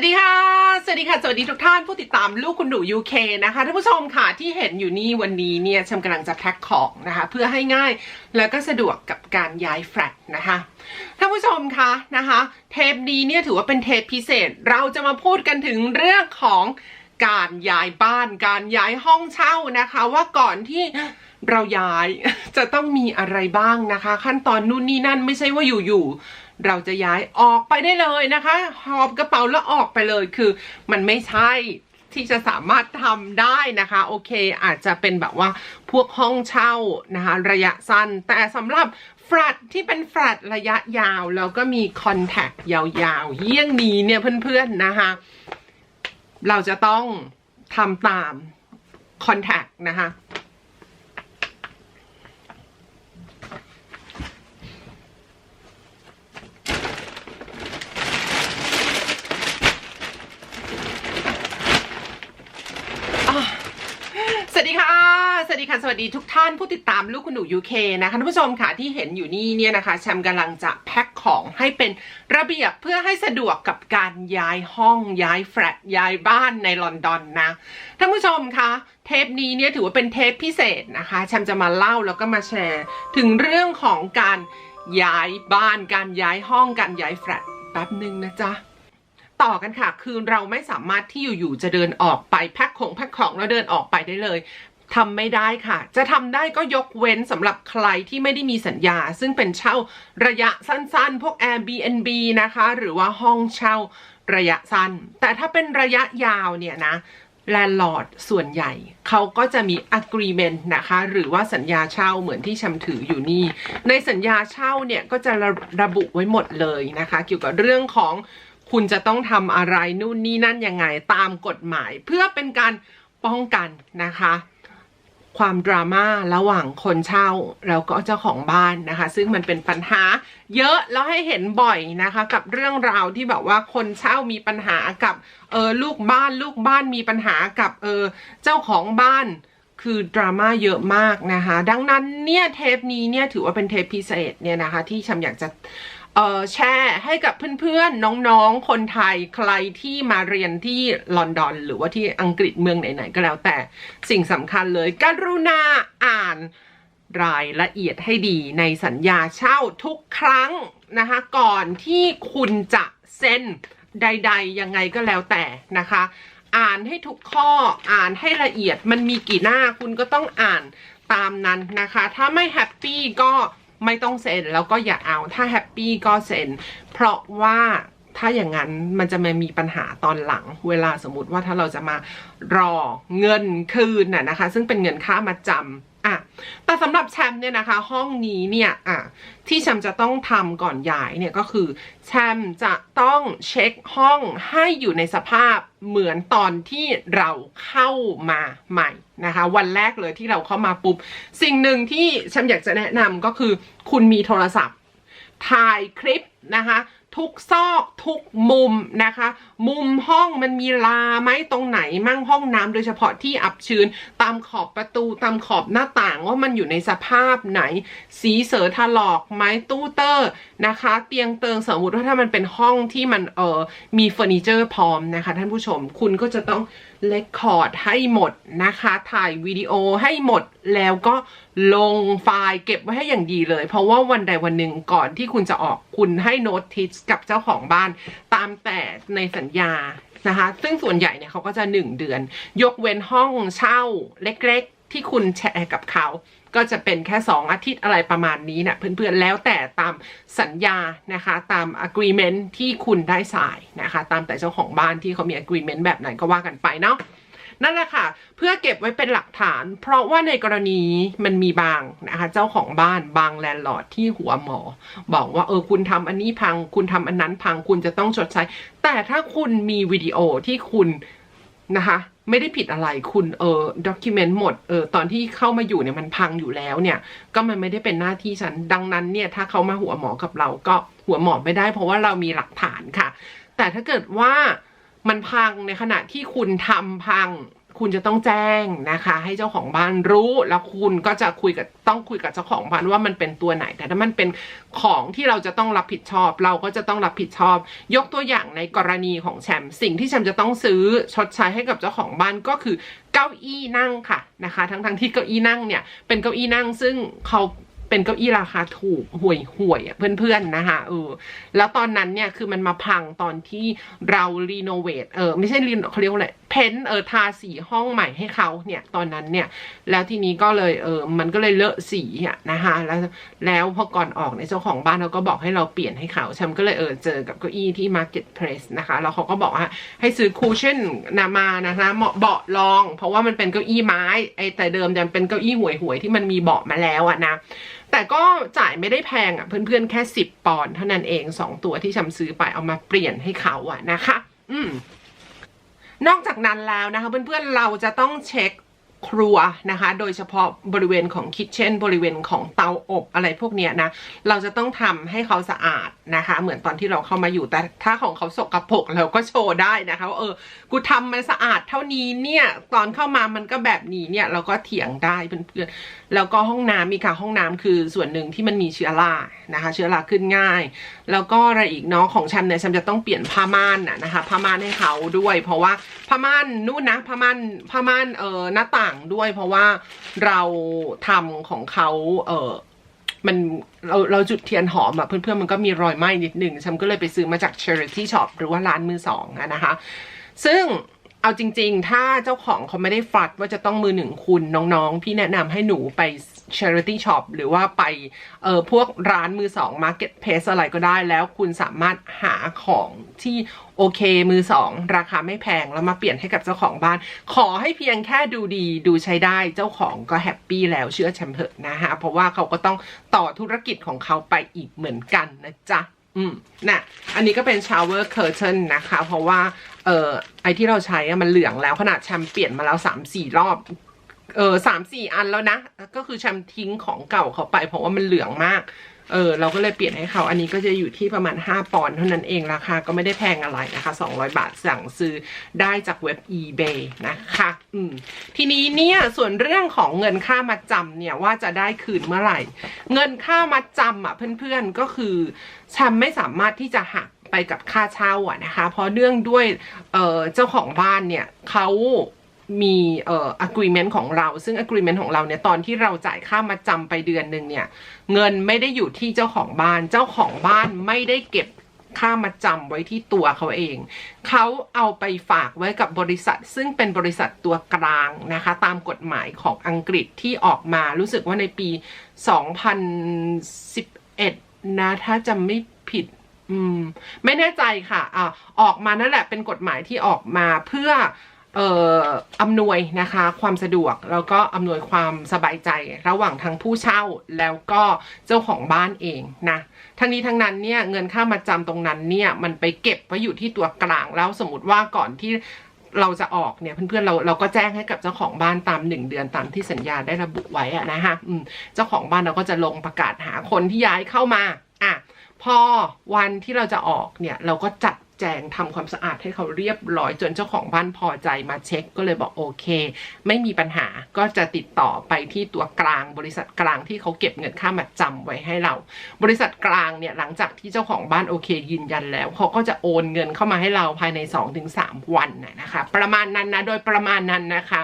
วัสดีค่ะ สวัสดีค่ะ สวัสดีทุกท่านผู้ติดตามลูกคุณหนู UK นะคะท่านผู้ชมค่ะที่เห็นอยู่นี่วันนี้เนี่ยชมกำลังจะแพ็คของนะคะ เพื่อให้ง่ายแล้วก็สะดวกกับการย้ายแฟลตนะคะท่านผู้ชมคะนะคะ เทปนี้เนี่ยถือว่าเป็นเทปพิเศษเราจะมาพูดกันถึงเรื่องของการย้ายบ้าน การย้ายห้องเช่านะคะ ว่าก่อนที่เราย้ายจะต้องมีอะไรบ้างนะคะ ขั้นตอนนู่นนี่นั่นไม่ใช่ว่าอยู่ๆ เราจะย้ายออกไปได้เลยนะคะ หอบกระเป๋าแล้วออกไปเลยคือมันไม่ใช่ที่จะสามารถทำได้นะคะ โอเค อาจจะเป็นแบบว่าพวกห้องเช่านะคะ ระยะสั้น แต่สำหรับแฟลตที่เป็นแฟลตระยะยาว แล้วก็มีคอนแทคยาวๆเยี่ยงนี้เนี่ยเพื่อนๆนะคะ เราจะต้องทำตามคอนแทคนะคะ สวัสดีค่ะ ส วัสดีค่ะสวัสดีทุกท่านผู้ติดตามลูกคุณหนู UK นะคะท่านผู้ชมค่ะที่เห็นอยู่นี่เนี่ยนะคะแชมกำลังจะแพ็คของให้เป็นระเบียบเพื่อให้สะดวกกับการย้ายห้องย้ายแฟลตย้ายบ้านในลอนดอนนะท่านผู้ชมคะเทปนี้เนี่ยถือว่าเป็นเทปพิเศษนะคะแชมจะมาเล่าแล้วก็มาแชร์ ถึงเรื่องของการย้ายบ้านการย้ายห้องการย้ายแฟลตแป๊บหนึ่งนะจ๊ะต่อกันค่ะ คือเราไม่สามารถที่อยู่ๆจะเดินออกไปแพ็คของแพ็คของแล้วเดินออกไปได้เลย ทำไม่ได้ค่ะ จะทำได้ก็ยกเว้นสำหรับใครที่ไม่ได้มีสัญญา ซึ่งเป็นเช่าระยะสั้นๆ พวก Airbnb นะคะ หรือว่าห้องเช่าระยะสั้น แต่ถ้าเป็นระยะยาวเนี่ยนะแลนด์ลอร์ดส่วนใหญ่ เขาก็จะมี agreement นะคะ หรือว่าสัญญาเช่าเหมือนที่ชำถืออยู่นี่ ในสัญญาเช่าเนี่ยก็จะระระบุไว้หมดเลยนะคะ เกี่ยวกับเรื่องของคุณจะต้องทำอะไรนู่นนี่นั่นยังไงตามกฎหมาย เพื่อเป็นการป้องกันนะคะ ความดราม่าระหว่างคนเช่าแล้วก็เจ้าของบ้านนะคะ ซึ่งมันเป็นปัญหา เยอะแล้วให้เห็นบ่อยนะคะ กับเรื่องราวที่แบบว่าคนเช่ามีปัญหากับเออลูกบ้านลูกบ้านมีปัญหากับเออเจ้าของบ้านคือดราม่าเยอะมากนะคะ ดังนั้นเนี่ยเทปนี้เนี่ยถือว่าเป็นเทปพิเศษเนี่ยนะคะ ที่ฉันอยากจะ แชร์ให้กับเพื่อนๆ น้องๆ คนไทยใครที่มาเรียนที่ลอนดอน หรือว่าที่อังกฤษเมืองไหนๆ ก็แล้วแต่สิ่งสำคัญเลยกรุณาอ่านรายละเอียดให้ดีในสัญญาเช่าทุกครั้งนะคะ ก่อนที่คุณจะเซ็นใด ๆ ยังไงก็แล้วแต่นะคะ อ่านให้ทุกข้ออ่านให้ละเอียดมันมีกี่หน้าคุณก็ต้องอ่านตามนั้นนะคะ ถ้าไม่แฮปปี้ก็ ไม่ต้องเซ็นแล้วก็อย่าเอาถ้าแฮปปี้ก็เซ็นเพราะว่า ถ้าอย่างนั้นมันจะมามีปัญหาตอนหลัง เวลาสมมติว่าถ้าเราจะมารอเงินคืนน่ะนะคะ ซึ่งเป็นเงินค่ามาจำอะแต่สำหรับแชมป์เนี่ยนะคะ ห้องนี้เนี่ยอะที่แชมป์จะต้องทำก่อนย้ายเนี่ยก็คือแชมป์จะต้องเช็คห้องให้อยู่ในสภาพเหมือนตอนที่เราเข้ามาใหม่นะคะ วันแรกเลยที่เราเข้ามาปุ๊บ สิ่งหนึ่งที่แชมป์อยากจะแนะนำก็คือ คุณมีโทรศัพท์ถ่ายคลิปนะคะ ทุกซอกทุกมุมนะคะ มุมห้องมันมีลาไหมตรงไหนมั่งห้องน้ำโดยเฉพาะที่อับชื้นตามขอบประตูตามขอบหน้าต่างว่ามันอยู่ในสภาพไหน สีเสือถลอกไหมตู้เตอร์นะคะ เตียงเติงสมมติว่าถ้ามันเป็นห้องที่มันเออมีเฟอร์นิเจอร์พร้อมนะคะ ท่านผู้ชมคุณก็จะต้องเลคคอร์ดให้หมดนะคะ ถ่ายวิดีโอให้หมดแล้วก็ลงไฟล์เก็บไว้ให้อย่างดีเลย เพราะว่าวันใดวันหนึ่งก่อนที่คุณจะออกคุณให้โน้ตทิสกับเจ้าของบ้าน ตามแต่ในสัญญา นะคะ ซึ่งส่วนใหญ่เนี่ยเขาก็จะ 1 เดือน ยกเว้นห้องเช่าเล็กๆ ที่คุณแชร์กับเขาก็จะเป็นแค่ 2 อาทิตย์อะไรประมาณนี้นะเพื่อนๆแล้วแต่ตามสัญญานะคะ ตาม agreement ที่คุณได้สายนะคะ ตามแต่เจ้าของบ้านที่เขามี agreement แบบไหนก็ว่ากันไปเนาะ นั่นแหละค่ะ เพื่อเก็บไว้เป็นหลักฐาน เพราะว่าในกรณีมันมีบางนะคะ เจ้าของบ้านบางแลนด์ลอร์ดที่หัวหมอ บอกว่าเออคุณทำอันนี้พัง คุณทำอันนั้นพังคุณจะต้องชดใช้ แต่ถ้าคุณมีวิดีโอที่คุณนะคะไม่ได้ผิดอะไรคุณเออด็อกิเมนต์หมดเออตอนที่เข้ามาอยู่เนี่ยมันพังอยู่แล้วเนี่ย ก็มันไม่ได้เป็นหน้าที่ฉัน ดังนั้นเนี่ยถ้าเขามาหัวหมอกับเราก็หัวหมอไม่ได้ เพราะว่าเรามีหลักฐานค่ะ แต่ถ้าเกิดว่า มันพังในขณะที่คุณทำพัง คุณจะต้องแจ้งนะคะ ให้เจ้าของบ้านรู้แล้วคุณก็จะคุยกับต้องคุยกับเจ้าของบ้านว่ามันเป็นตัวไหน แต่ถ้ามันเป็นของที่เราจะต้องรับผิดชอบ เราก็จะต้องรับผิดชอบ ยกตัวอย่างในกรณีของแชมป์สิ่งที่แชมป์จะต้องซื้อชดใช้ให้กับเจ้าของบ้านก็คือเก้าอี้นั่งค่ะนะคะ ทั้งทั้งที่เก้าอี้นั่งเนี่ยเป็นเก้าอี้นั่งซึ่งเขา เป็นเก้าอี้ราคาถูกห่วยห่วยอะเพื่อนๆนะคะเออแล้วตอนนั้นเนี่ยคือมันมาพังตอนที่เรารีโนเวทเออไม่ใช่รีโนเขาเรียกว่าอะไร เพ้นเออทาสีห้องใหม่ให้เขาเนี่ยตอนนั้นเนี่ยแล้วทีนี้ก็เลยเออมันก็เลยเลอะสีอะนะคะแล้วแล้วพอก่อนออกในเจ้าของบ้านเขาก็บอกให้เราเปลี่ยนให้เขาฉันก็เลยเออเจอกับเก้าอี้ที่ Market Place นะคะแล้วเขาก็บอกว่าให้ซื้อคูชั่นนามานะคะเหมาะเบาะรอง เพราะว่ามันเป็นเก้าอี้ไม้ไอแต่เดิมจะเป็นเก้าอี้ห่วยๆที่มันมีเบาะมาแล้วอะนะแต่ก็จ่ายไม่ได้แพงอะเพื่อนๆแค่ 10 ปอนด์เท่านั้นเอง 2 ตัวที่ชำซื้อไปเอามาเปลี่ยนให้เขาอะนะคะ อืม นอกจากนั้นแล้วนะคะเพื่อนๆเราจะต้องเช็คครัวนะคะ โดยเฉพาะบริเวณของคิทเช่นบริเวณของเตาอบอะไรพวกเนี้ยนะ เราจะต้องทำให้เขาสะอาด นะคะ เหมือนตอนที่เราเข้ามาอยู่แต่ถ้าของเขาสกรปรกเราก็โชว์ได้นะคะว่าเออ กูทำมันสะอาดเท่านี้เนี่ย ตอนเข้ามามันก็แบบนี้เนี่ยเราก็เถียงได้เพื่อนๆแล้วก็ห้องน้ำมีค่ะห้องน้ำคือส่วนหนึ่งที่มันมีเชื้อรานะคะ เชื้อราขึ้นง่าย แล้วก็อะไรอีกเนาะของฉันเนี่ยฉันจะต้องเปลี่ยนผ้าม่านน่ะนะคะผ้าม่านให้เขาด้วย เพราะว่าผ้าม่านนู่นนะผ้าม่านผ้าม่านเออหน้าต่างด้วย เพราะว่าเราทำของเขาเออ มันเราเราจุดเทียนหอมอะเพื่อนๆมันก็มีรอยไหม้นิดหนึ่งฉันก็เลยไปซื้อมาจาก charity shop หรือว่าร้านมือสองอะนะคะ ซึ่งเอาจริง ๆ ถ้าเจ้าของเขาไม่ได้ฟัดว่าจะต้องมือหนึ่งคุณน้องๆ พี่แนะนำให้หนูไป charity shop หรือว่าไปเออพวกร้านมือสอง market place อะไรก็ได้ แล้วคุณสามารถหาของที่โอเค มือสอง ราคาไม่แพง แล้วมาเปลี่ยนให้กับเจ้าของบ้าน ขอให้เพียงแค่ดูดีดูใช้ได้เจ้าของก็แฮปปี้แล้วเชื่อฉันเถอะนะฮะ เพราะว่าเขาก็ต้องต่อธุรกิจของเขาไปอีกเหมือนกันนะจ๊ะอืมนะอันนี้ก็เป็น shower curtain นะคะ เพราะว่า เอ่อ ไอที่เราใช้มันเหลืองแล้วขนาดแชมเปลี่ยนมาแล้วสามสี่รอบ เออสามสี่อันแล้วนะ ก็คือแชมทิ้งของเก่าเขาไป เพราะว่ามันเหลืองมาก เออเราก็เลยเปลี่ยนให้เขาอันนี้ก็จะอยู่ที่ประมาณ 5 ปอนด์เท่านั้นเองราคาก็ไม่ได้แพงอะไรนะคะ 200 บาทสั่งซื้อได้จากเว็บ eBay นะคะอืมทีนี้เนี่ยส่วนเรื่องของเงินค่ามาจำเนี่ยว่าจะได้คืนเมื่อไหร่ เงินค่ามาจำอะเพื่อนๆก็คือแชมไม่สามารถที่จะหักไปกับค่าเช่าอะนะคะ เพราะเนื่องด้วยเออเจ้าของบ้านเนี่ยเขา มีเอ่อ agreement ของเรา ซึ่ง agreement ของเราเนี่ยตอนที่เราจ่ายค่ามาจำไปเดือนหนึ่งเนี่ย เงินไม่ได้อยู่ที่เจ้าของบ้าน เจ้าของบ้านไม่ได้เก็บค่ามาจำไว้ที่ตัวเขาเอง เขาเอาไปฝากไว้กับบริษัท ซึ่งเป็นบริษัทตัวกลางนะคะ ตามกฎหมายของอังกฤษที่ออกมารู้สึกว่าในปี 2011 นะ ถ้าจำไม่ผิดอืมไม่แน่ใจค่ะอ่าออกมานั่นแหละเป็นกฎหมายที่ออกมาเพื่อ อ่ออำนวยนะคะความสะดวกแล้วก็อำนวยความสบายใจระหว่างทั้งผู้เช่าแล้วก็เจ้าของบ้านเองนะทั้งนี้ทั้งนั้นเนี่ยเงินค่ามาจำตรงนั้นเนี่ยมันไปเก็บไว้อยู่ที่ตัวกลางแล้วสมมติว่าก่อนที่เราจะออกเนี่ยเพื่อนๆเราเราก็แจ้งให้กับเจ้าของบ้านตามหนึ่งเดือนตามที่สัญญาได้ระบุไว้อะนะคะเจ้าของบ้านเราก็จะลงประกาศหาคนที่ย้ายเข้ามาอะพอวันที่เราจะออกเนี่ยเราก็จัด แจงทำความสะอาดให้เขาเรียบร้อยจนเจ้าของบ้านพอใจมาเช็ค ก็เลยบอกโอเค ไม่มีปัญหาก็จะติดต่อไปที่ตัวกลางบริษัทกลางที่เขาเก็บเงินค่ามาจำไว้ให้เรา บริษัทกลางเนี่ยหลังจากที่เจ้าของบ้านโอเค ยืนยันแล้วเขาก็จะโอนเงินเข้ามาให้เราภายใน 2-3 วันนะนะคะประมาณนั้นนะโดยประมาณนั้นนะคะ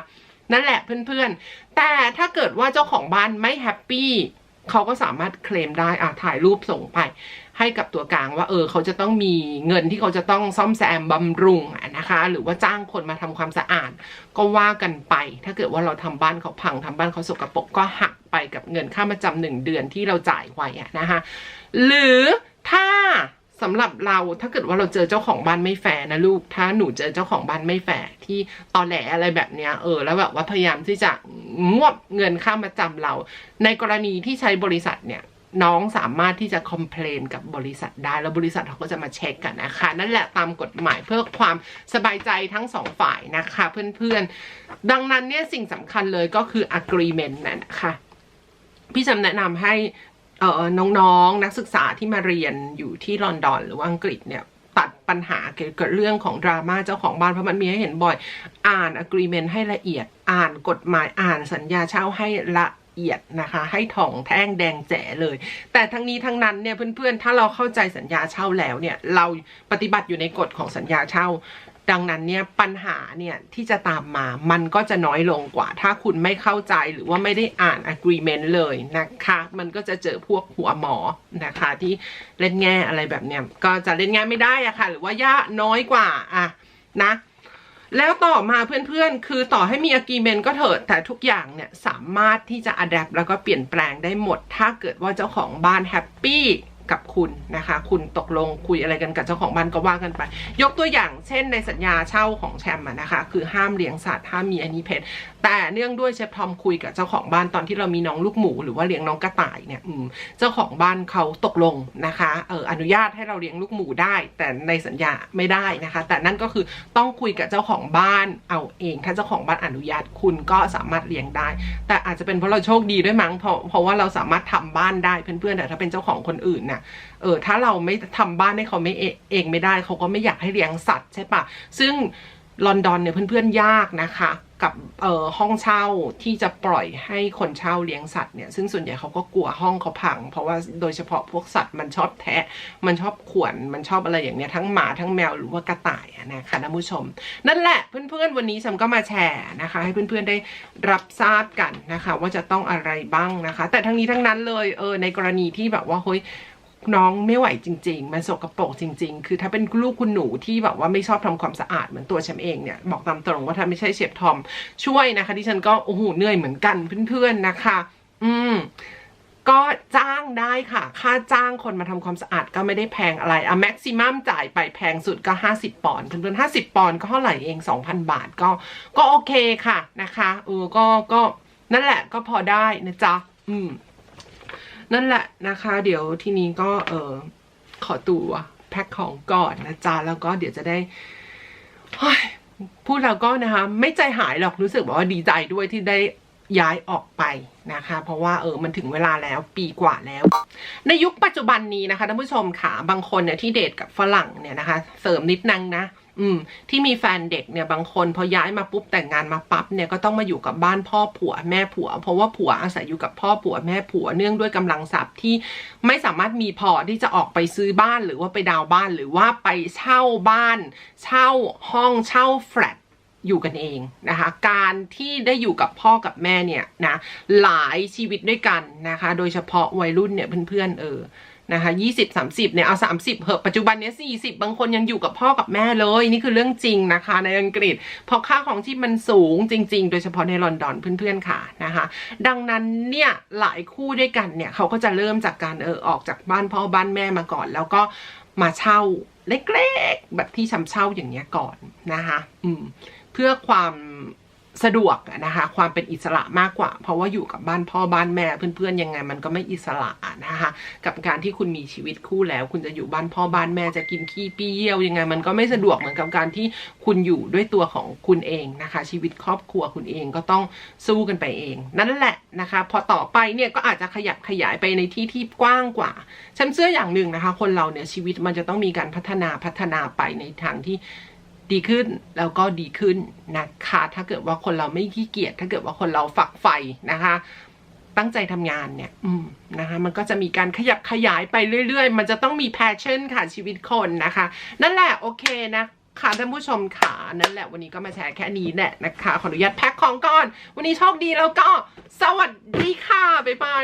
นั่นแหละเพื่อนๆ แต่ถ้าเกิดว่าเจ้าของบ้านไม่แฮปปี้ เขาก็สามารถเคลมได้อะถ่ายรูปส่งไป ให้กับตัวกลางว่า เออ เขาจะต้องมีเงินที่เขาจะต้องซ่อมแซมบำรุงนะคะ หรือว่าจ้างคนมาทำความสะอาด ก็ว่ากันไป ถ้าเกิดว่าเราทำบ้านเขาพังทำบ้านเขาสกปรกก็หักไปกับเงินค่ามาจำหนึ่งเดือนที่เราจ่ายไว้นะคะหรือถ้าสำหรับเราถ้าเกิดว่าเราเจอเจ้าของบ้านไม่แฟร์นะลูก ถ้าหนูเจอเจ้าของบ้านไม่แฟร์ที่ตอแหลอะไรแบบเนี้ยเออแล้วแบบว่าพยายามที่จะ งวบเงินค่ามาจำเรา ในกรณีที่ใช้บริษัทเนี่ยน้องสามารถที่จะคอมเพลนกับบริษัทได้ แล้วบริษัทเขาก็จะมาเช็คกันนะคะ นั่นแหละตามกฎหมายเพื่อความสบายใจทั้งสองฝ่ายนะคะ เพื่อนๆ ดังนั้นเนี่ยสิ่งสำคัญเลยก็คือ agreement นะนะคะพี่จำแนะนำให้เออน้องๆนนักศึกษาที่มาเรียนอยู่ที่ลอนดอนหรือว่าอังกฤษเนี่ย ปัญหาเกี่ยวกับเรื่องของดราม่าเจ้าของบ้านเพราะมันมีให้เห็นบ่อย อ่าน agreement ให้ละเอียด อ่านกฎหมายอ่านสัญญาเช่าให้ละเอียดนะคะ ให้ถ่องแท่งแดงแจ๋เลย แต่ทั้งนี้ทั้งนั้นเนี่ยเพื่อนๆ ถ้าเราเข้าใจสัญญาเช่าแล้วเนี่ย เราปฏิบัติอยู่ในกฎของสัญญาเช่า ดังนั้นเนี่ยปัญหาเนี่ยที่จะตามมามันก็จะน้อยลงกว่า ถ้าคุณไม่เข้าใจหรือว่าไม่ได้อ่าน agreement เลยนะคะ มันก็จะเจอพวกหัวหมอนะคะ ที่เล่นแง่อะไรแบบเนี้ยก็จะเล่นแง่ไม่ได้อะค่ะ หรือว่าย่าน้อยกว่าอะนะแล้วต่อมาเพื่อนๆ คือต่อให้มี agreement ก็เถอะแต่ทุกอย่างเนี่ย สามารถที่จะ adapt แล้วก็เปลี่ยนแปลงได้หมด ถ้าเกิดว่าเจ้าของบ้านแฮปปี้ กับคุณนะคะ คุณตกลงคุยอะไรกันกับเจ้าของบ้านก็ว่ากันไป ยกตัวอย่างเช่นในสัญญาเช่าของแชมป์นะคะ คือห้ามเลี้ยงสัตว์ห้ามมีอันนี้เพศแต่เนื่องด้วยเชฟทอมคุยกับเจ้าของบ้านตอนที่เรามีน้องลูกหมู หรือว่าเลี้ยงน้องกระต่ายเนี่ยเจ้าของบ้านเขาตกลงนะคะเอออนุญาตให้เราเลี้ยงลูกหมูได้ แต่ในสัญญาไม่ได้นะคะ แต่นั่นก็คือต้องคุยกับเจ้าของบ้านเอาเอง ถ้าเจ้าของบ้านอนุญาตคุณก็สามารถเลี้ยงได้ แต่อาจจะเป็นเพราะเราโชคดีด้วยมั้งเพราะเพราะว่าเราสามารถทำบ้านได้เพื่อนๆแต่ถ้าเป็นเจ้าของคนอื่นนะเออถ้าเราไม่ทำบ้านให้เขาไม่เองไม่ได้ เขาก็ไม่อยากให้เลี้ยงสัตว์ใช่ปะซึ่งลอนดอนเนี่ยเพื่อนๆยากนะคะกับเอ่อห้องเช่าที่จะปล่อยให้คนเช่าเลี้ยงสัตว์เนี่ยซึ่งส่วนใหญ่เขาก็กลัวห้องเขาพัง เพราะว่าโดยเฉพาะพวกสัตว์มันชอบแทะ มันชอบข่วนมันชอบอะไรอย่างเนี้ยทั้งหมาทั้งแมวหรือว่ากระต่ายนะคะท่านผู้ชม นั่นแหละเพื่อนๆ วันนี้ฉันก็มาแชร์นะคะ ให้เพื่อนๆได้รับทราบกันนะคะ ว่าจะต้องอะไรบ้างนะคะ แต่ทั้งนี้ทั้งนั้นเลยเออในกรณีที่แบบว่าเฮ้ย น้องไม่ไหวจริง ๆ มันสกรปรกจริง ๆ คือถ้าเป็นลูกคุณหนูที่แบบว่าไม่ชอบทำความสะอาดเหมือนตัวฉันเองเนี่ยบอกตามตรงว่าถ้าไม่ใช่เชฟทอมช่วยนะคะที่ฉันก็โอ้โหเหนื่อยเหมือนกันเพื่อนๆนะคะ อืมก็จ้างได้ค่ะ ค่าจ้างคนมาทำความสะอาดก็ไม่ได้แพงอะไรอะแม็กซิมัมจ่ายไปแพงสุดก็ 50 ปอนด์เพื่อนๆ50 ปอนด์ก็เท่าไหร่เอง 2,000 บาทก็ ก็โอเคค่ะนะคะเออก็ก็นั่นแหละก็พอได้นะจ๊ะ อืม นั่นแหละนะคะ เดี๋ยวทีนี้ก็เออขอตัวแพ็คของก่อนนะจ๊ะแล้วก็เดี๋ยวจะได้พูดแล้วก็นะคะ ไม่ใจหายหรอกรู้สึกแบบว่าดีใจด้วยที่ได้ย้ายออกไปนะคะ เพราะว่าเออมันถึงเวลาแล้วปีกว่าแล้ว ในยุคปัจจุบันนี้นะคะท่านผู้ชมค่ะบางคนเนี่ยที่เดทกับฝรั่งเนี่ยนะคะ เสริมนิดนึงนะ อืม ที่มีแฟนเด็กเนี่ยบางคนพอย้ายมาปุ๊บแต่งงานมาปั๊บเนี่ยก็ต้องมาอยู่กับบ้านพ่อผัวแม่ผัว เพราะว่าผัวอาศัยอยู่กับพ่อผัวแม่ผัวเนื่องด้วยกำลังทรัพย์ที่ไม่สามารถมีพอที่จะออกไปซื้อบ้านหรือว่าไปดาวบ้านหรือว่าไปเช่าบ้าน เช่าห้องเช่าแฟลตอยู่กันเองนะคะ การที่ได้อยู่กับพ่อกับแม่เนี่ยนะหลายชีวิตด้วยกันนะคะ โดยเฉพาะวัยรุ่นเนี่ยเพื่อนๆเออ นะคะยี่สิบสามสิบเนี่ยเอาสามสิบเหอะปัจจุบันเนี้ยสี่สิบบางคนยังอยู่กับพ่อกับแม่เลย นี่คือเรื่องจริงนะคะ ในอังกฤษ เพราะค่าของที่มันสูงจริง ๆ โดยเฉพาะในลอนดอนเพื่อนๆค่ะนะคะ ดังนั้นเนี่ยหลายคู่ด้วยกันเนี่ยเขาก็จะเริ่มจากการเออออกจากบ้านพ่อบ้านแม่มาก่อน แล้วก็มาเช่าเล็กๆแบบที่ชำเช่าอย่างเงี้ยก่อนนะคะ อืมเพื่อความ สะดวกนะคะ ความเป็นอิสระมากกว่า เพราะว่าอยู่กับบ้านพ่อบ้านแม่เพื่อนๆยังไง มันก็ไม่อิสระนะคะกับการที่คุณมีชีวิตคู่แล้ว คุณจะอยู่บ้านพ่อบ้านแม่จะกินขี้ปี้เยี่ยวยังไง มันก็ไม่สะดวกเหมือนกับการที่คุณอยู่ด้วยตัวของคุณเองนะคะ ชีวิตครอบครัวคุณเองก็ต้องสู้กันไปเอง นั่นแหละนะคะ พอต่อไปเนี่ยก็อาจจะขยับขยายไปในที่ที่กว้างกว่า ฉันเชื่ออย่างหนึ่งนะคะ คนเราเนี่ยชีวิตมันจะต้องมีการพัฒนาพัฒนาไปในทางที่ ดีขึ้นแล้วก็ดีขึ้นนะคะ ถ้าเกิดว่าคนเราไม่ขี้เกียจถ้าเกิดว่าคนเราฝักใฝ่นะคะ ตั้งใจทำงานเนี่ย อืมนะคะ มันก็จะมีการขยับขยายไปเรื่อย ๆ มันจะต้องมี passion ค่ะชีวิตคนนะคะ นั่นแหละโอเคนะค่ะท่านผู้ชมค่ะนั่นแหละวันนี้ก็มาแชร์แค่นี้แหละนะคะ ขออนุญาตแพ็คของก่อน วันนี้โชคดีแล้วก็ สวัสดีค่ะ บ๊ายบาย